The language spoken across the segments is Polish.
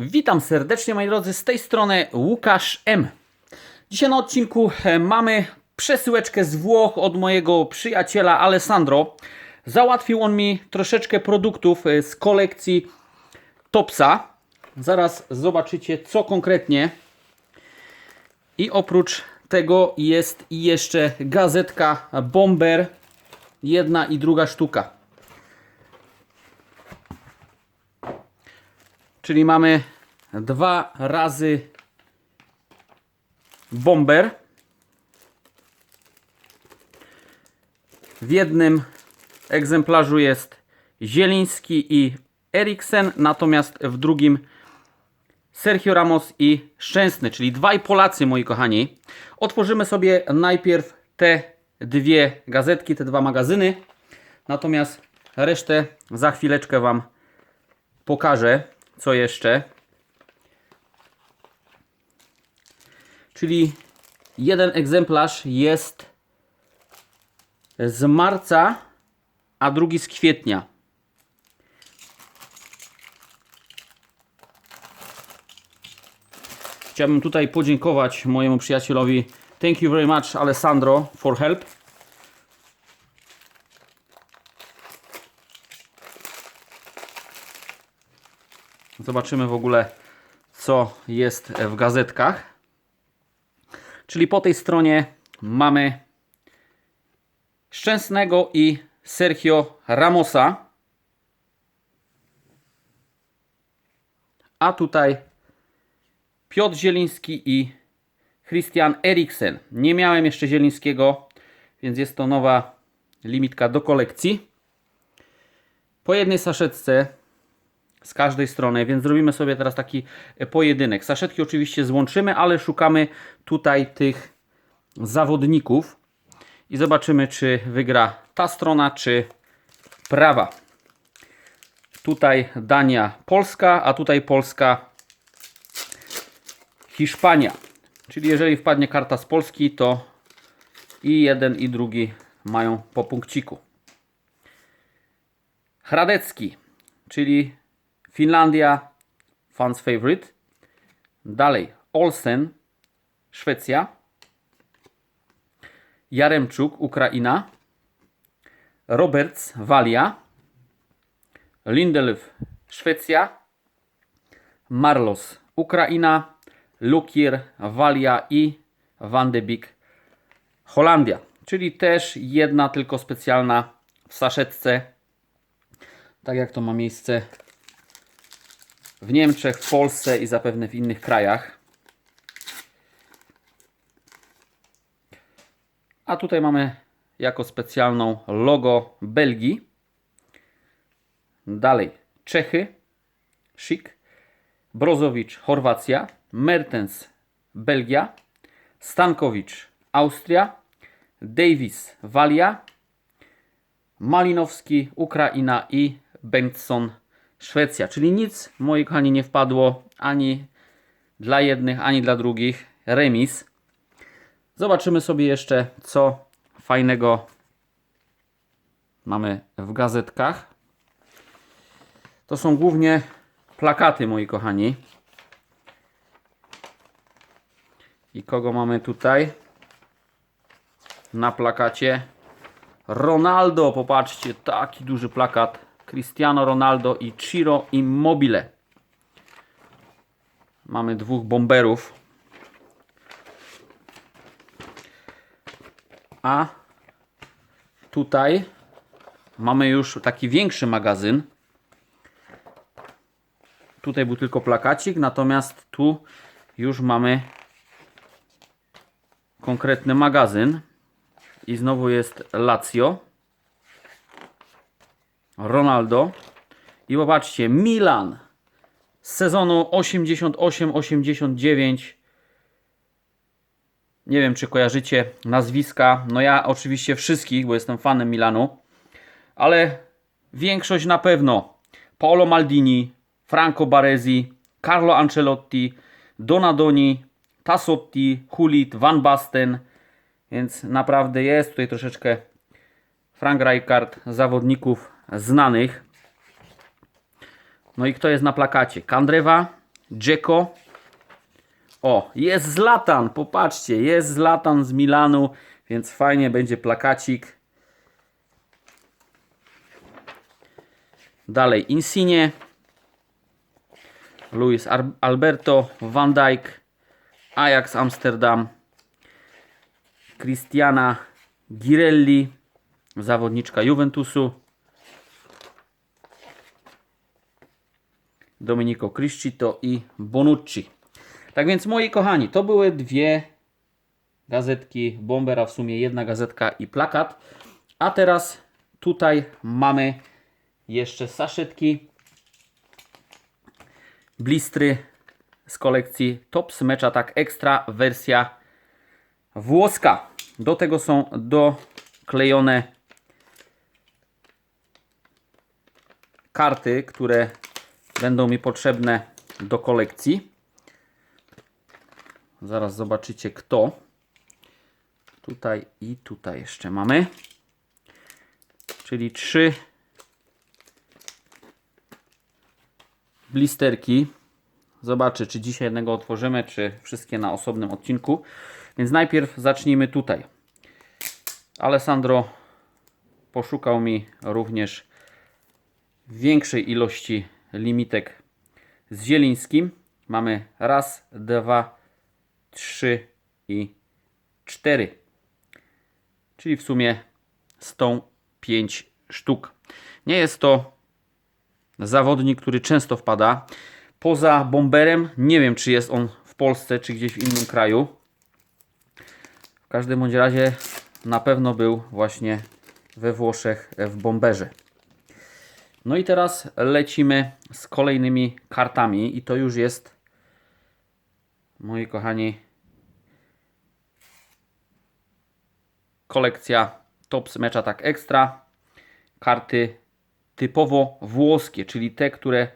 Witam serdecznie moi drodzy, z tej strony Łukasz M. Dzisiaj na odcinku e, mamy przesyłeczkę z Włoch od mojego przyjaciela Alessandro. Załatwił on mi troszeczkę produktów e, z kolekcji Topsa. Zaraz zobaczycie co konkretnie. I oprócz tego jest jeszcze gazetka Bomber. Jedna i druga sztuka. Czyli mamy dwa razy bomber. W jednym egzemplarzu jest Zieliński i Eriksen, natomiast w drugim Sergio Ramos i Szczęsny, czyli dwaj Polacy, moi kochani. Otworzymy sobie najpierw te dwie gazetki, te dwa magazyny, natomiast resztę za chwileczkę Wam pokażę, co jeszcze. Czyli jeden egzemplarz jest z marca, a drugi z kwietnia. Chciałbym tutaj podziękować mojemu przyjacielowi. Thank you very much, Alessandro, for help. Zobaczymy w ogóle, co jest w gazetkach. Czyli po tej stronie mamy Szczęsnego i Sergio Ramosa. A tutaj Piotr Zieliński i Christian Eriksen. Nie miałem jeszcze Zielińskiego, więc jest to nowa limitka do kolekcji. Po jednej saszetce z każdej strony, więc zrobimy sobie teraz taki pojedynek. Saszetki oczywiście złączymy, ale szukamy tutaj tych zawodników i zobaczymy, czy wygra ta strona, czy prawa. Tutaj Dania, Polska, a tutaj Polska, Hiszpania. Czyli jeżeli wpadnie karta z Polski, to i jeden, i drugi mają po punkciku. Hradecki, czyli Finlandia, fans favorite. Dalej Olsen, Szwecja. Jaremczuk, Ukraina. Roberts, Walia. Lindelöf, Szwecja. Marlos, Ukraina. Lukier, Walia i Van de Beek, Holandia. Czyli też jedna tylko specjalna w saszetce. Tak jak to ma miejsce w Niemczech, w Polsce i zapewne w innych krajach. A tutaj mamy jako specjalną logo Belgii. Dalej Czechy, Szyk, Brozowicz, Chorwacja, Mertens, Belgia, Stankowicz, Austria, Davis, Walia, Malinowski, Ukraina i Bengtsson, Szwecja. Czyli nic, moi kochani, nie wpadło ani dla jednych, ani dla drugich. Remis. Zobaczymy sobie jeszcze, co fajnego mamy w gazetkach. To są głównie plakaty, moi kochani. I kogo mamy tutaj? Na plakacie Ronaldo, popatrzcie, taki duży plakat. Cristiano Ronaldo i Ciro Immobile. Mamy dwóch bomberów. A tutaj mamy już taki większy magazyn. Tutaj był tylko plakacik, natomiast tu już mamy konkretny magazyn. I znowu jest Lazio. Ronaldo. I popatrzcie, Milan z sezonu 88-89. Nie wiem, czy kojarzycie nazwiska. No ja oczywiście wszystkich, bo jestem fanem Milanu. Ale większość na pewno. Paolo Maldini, Franco Baresi, Carlo Ancelotti, Donadoni, Tassotti, Hulit, Van Basten. Więc naprawdę jest tutaj troszeczkę Frank Rijkaard, zawodników znanych. No i kto jest na plakacie? Kandrewa, Dzeko. O, jest Zlatan, popatrzcie, jest Zlatan z Milanu, więc fajnie będzie plakacik. Dalej Insigne, Luis Alberto, Van Dijk, Ajax Amsterdam, Cristiana Girelli, zawodniczka Juventusu, Domenico Criscito i Bonucci. Tak więc moi kochani, to były dwie gazetki Bombera, w sumie jedna gazetka i plakat. A teraz tutaj mamy jeszcze saszetki, blistry z kolekcji Tops Match Attack Extra wersja włoska. Do tego są doklejone karty, które będą mi potrzebne do kolekcji. Zaraz zobaczycie kto. Tutaj i tutaj jeszcze mamy. Czyli trzy blisterki. Zobaczę, czy dzisiaj jednego otworzymy, czy wszystkie na osobnym odcinku. Więc najpierw zacznijmy tutaj. Alessandro poszukał mi również większej ilości limitek z Zielińskim. Mamy raz, dwa, trzy i cztery. Czyli w sumie 105 sztuk. Nie jest to zawodnik, który często wpada. Poza bomberem, nie wiem czy jest on w Polsce, czy gdzieś w innym kraju. W każdym bądź razie na pewno był właśnie we Włoszech w bomberze. No i teraz lecimy z kolejnymi kartami i to już jest, moi kochani, kolekcja Tops Match Attack Extra. Karty typowo włoskie, czyli te, które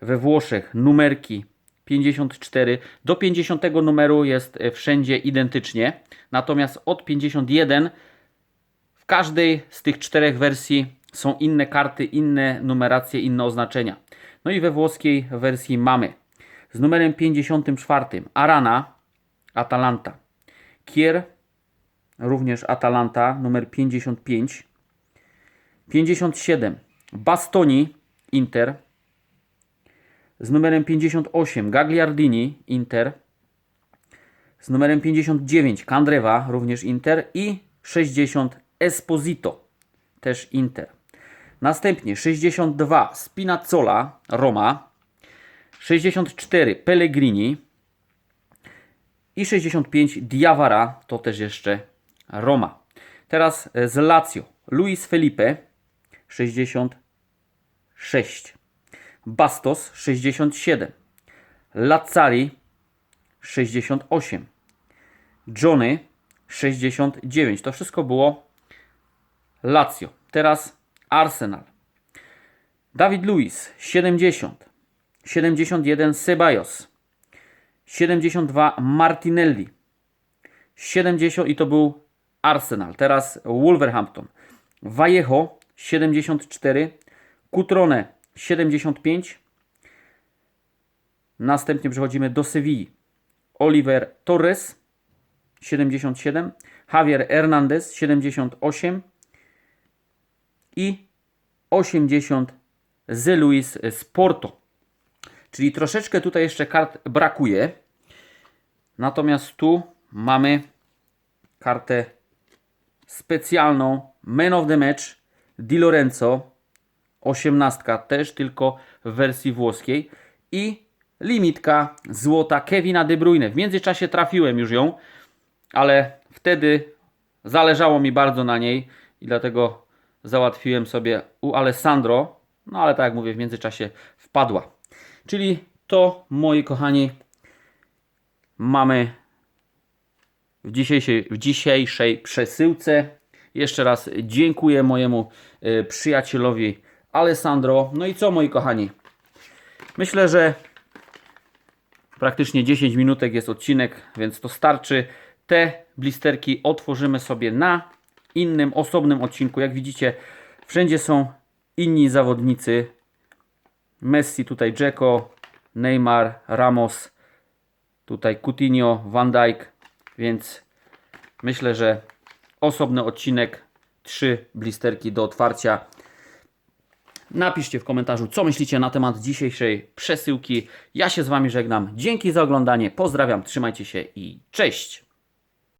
we Włoszech numerki 54 do 50 numeru jest e, wszędzie identycznie. Natomiast od 51 w każdej z tych czterech wersji są inne karty, inne numeracje, inne oznaczenia. No i we włoskiej wersji mamy. Z numerem 54 Arana, Atalanta, Kier, również Atalanta, numer 55, 57 Bastoni, Inter, z numerem 58 Gagliardini, Inter, z numerem 59 Candreva, również Inter. I 60 Esposito, też Inter. Następnie 62 Spinazzola, Roma, 64 Pellegrini. I 65 Diawara, to też jeszcze Roma. Teraz z Lazio Luis Felipe 66 Bastos 67 Lazzari 68 Johnny 69 To wszystko było Lazio. Teraz Arsenal. Dawid Luiz 70. 71 Ceballos. 72 Martinelli. 70 i to był Arsenal. Teraz Wolverhampton. Vallejo 74. Cutrone 75. Następnie przechodzimy do Sewilli. Oliver Torres 77. Javier Hernandez 78 i 80 z Luis z Porto. Czyli troszeczkę tutaj jeszcze kart brakuje. Natomiast tu mamy kartę specjalną Man of the Match Di Lorenzo 18 też tylko w wersji włoskiej i limitka złota Kevina De Bruyne. W międzyczasie trafiłem już ją, ale wtedy zależało mi bardzo na niej i dlatego załatwiłem sobie u Alessandro, no ale tak jak mówię, w międzyczasie wpadła. Czyli to, moi kochani, mamy w dzisiejszej, w dzisiejszej przesyłce. Jeszcze raz dziękuję mojemu y, przyjacielowi Alessandro. No i co, moi kochani? Myślę, że praktycznie 10 minutek jest odcinek, więc to starczy. Te blisterki otworzymy sobie na innym, osobnym odcinku. Jak widzicie, wszędzie są inni zawodnicy. Messi, tutaj Dzeko, Neymar, Ramos, tutaj Coutinho, Van Dijk, więc myślę, że osobny odcinek, trzy blisterki do otwarcia. Napiszcie w komentarzu, co myślicie na temat dzisiejszej przesyłki. Ja się z Wami żegnam. Dzięki za oglądanie. Pozdrawiam, trzymajcie się i cześć!